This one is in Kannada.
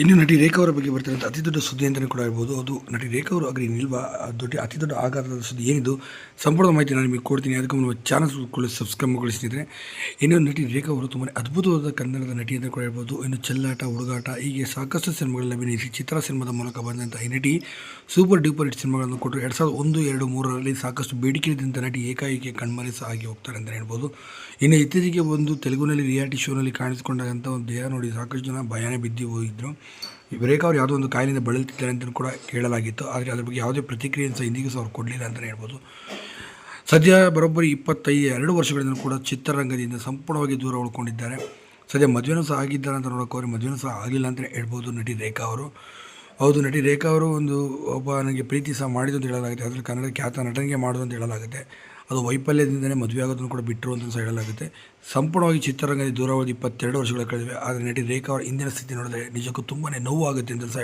ಇನ್ನು ನಟಿ ರೇಖಾ ಅವರ ಬಗ್ಗೆ ಬರ್ತಕ್ಕಂಥ ಅತಿ ದೊಡ್ಡ ಸುದ್ದಿ ಅಂತಲೇ ಕೂಡ ಹೇಳ್ಬೋದು. ಅದು ನಟಿ ರೇಖಾ ಅವರು ಅಗ್ರಿ ನಿಲ್ವಾ ದೊಡ್ಡ, ಅತಿ ದೊಡ್ಡ ಆಘಾತದ ಸುದ್ದಿ ಏನಿದು? ಸಂಪೂರ್ಣ ಮಾಹಿತಿ ನಾನು ನಿಮಗೆ ಕೊಡ್ತೀನಿ. ಅದಕ್ಕೆ ನಮ್ಮ ಚಾನಲ್ ಸಬ್ಸ್ಕ್ರೈಬ್ ಮಾಡಿಸಿದ್ರೆ ಇನ್ನು ನಟಿ ರೇಖಾ ಅವರು ತುಂಬಾ ಅದ್ಭುತವಾದ ಕನ್ನಡದ ನಟಿ ಅಂತ ಕೂಡ ಹೇಳ್ಬೋದು. ಇನ್ನು ಚೆಲ್ಲಾಟ, ಹುಡುಗಾಟ, ಹೀಗೆ ಸಾಕಷ್ಟು ಸಿನಿಮಾಗಳಲ್ಲಿ ಅಭಿನಯಿಸಿ ಚಿತ್ರ ಸಿನಿಮಾದ ಮೂಲಕ ಬಂದಂಥ ಈ ನಟಿ ಸೂಪರ್ ಡೂಪರ್ ಹಿಟ್ ಸಿನಿಮಾಗಳನ್ನು ಕೊಟ್ಟರು. ಎರಡು ಸಾವಿರದ ಒಂದು, ಎರಡು, ಮೂರರಲ್ಲಿ ಸಾಕಷ್ಟು ಬೇಡಿಕೆ ಇದ್ದಂಥ ನಟಿ ಏಕಾಏಕಿ ಕಣ್ಮರೆ ಸಹ ಆಗಿ ಹೋಗ್ತಾರೆ ಅಂತ ಹೇಳ್ಬೋದು. ಇನ್ನು ಇತ್ತೀಚೆಗೆ ಒಂದು ತೆಲುಗುನಲ್ಲಿ ರಿಯಾಲಿಟಿ ಶೋನಲ್ಲಿ ಕಾಣಿಸಿಕೊಂಡಾಗಂಥ ಒಂದು ದೇಹ ನೋಡಿ ಸಾಕಷ್ಟು ಜನ ಭಯಾನೇ ಬಿದ್ದು ಹೋಗಿದ್ರು. ಈ ಬ್ರೇಕ್ ಅವ್ರು ಯಾವುದೋ ಒಂದು ಕಾಯಿಲೆಯಿಂದ ಬಳಲುತ್ತಿದ್ದಾರೆ ಅಂತ ಕೂಡ ಕೇಳಲಾಗಿತ್ತು. ಆದರೆ ಅದ್ರ ಬಗ್ಗೆ ಯಾವುದೇ ಪ್ರತಿಕ್ರಿಯೆ ಸಹ ಇಂದಿಗೂ ಸಹ ಅವ್ರು ಕೊಡಲಿಲ್ಲ ಅಂತಲೇ ಹೇಳ್ಬೋದು. ಸದ್ಯ ಬರೋಬ್ಬರಿ ಇಪ್ಪತ್ತೈದು ಎರಡು ವರ್ಷಗಳಿಂದ ಕೂಡ ಚಿತ್ರರಂಗದಿಂದ ಸಂಪೂರ್ಣವಾಗಿ ದೂರ ಉಳ್ಕೊಂಡಿದ್ದಾರೆ. ಸದ್ಯ ಮದುವೆನೂ ಸಹ ಆಗಿದ್ದಾರೆ ಅಂತ ನೋಡೋಕೆ ಅವ್ರಿಗೆ ಮದುವೆನೂ ಸಹ ಆಗಿಲ್ಲ ಅಂತಲೇ ಹೇಳ್ಬೋದು ನಟಿ ರೇಖಾ ಅವರು. ಹೌದು, ನಟಿ ರೇಖಾ ಅವರು ಒಂದು ಒಬ್ಬ ನನಗೆ ಪ್ರೀತಿ ಸಹ ಮಾಡಿದ್ದು ಅಂತ ಹೇಳಲಾಗುತ್ತೆ. ಅದರಲ್ಲಿ ಕನ್ನಡ ಖ್ಯಾತ ನಟನಿಗೆ ಮಾಡೋದು ಅಂತ ಹೇಳಲಾಗುತ್ತೆ. ಅದು ವೈಫಲ್ಯದಿಂದಲೇ ಮದುವೆ ಆಗೋದನ್ನು ಕೂಡ ಬಿಟ್ಟರು ಅಂತ ಸಹ ಹೇಳಲಾಗುತ್ತೆ ಸಂಪೂರ್ಣವಾಗಿ ಚಿತ್ರರಂಗದಲ್ಲಿ ದೂರ ಹೋದ ಇಪ್ಪತ್ತೆರಡು ವರ್ಷಗಳ ಕಳೆದಿವೆ. ಆದರೆ ನಟಿ ರೇಖಾ ಅವರ ಇಂದಿನ ಸ್ಥಿತಿ ನೋಡಿದ್ರೆ ನಿಜಕ್ಕೂ ತುಂಬಾ ನೋವು ಆಗುತ್ತೆ ಅಂತ ಸಹ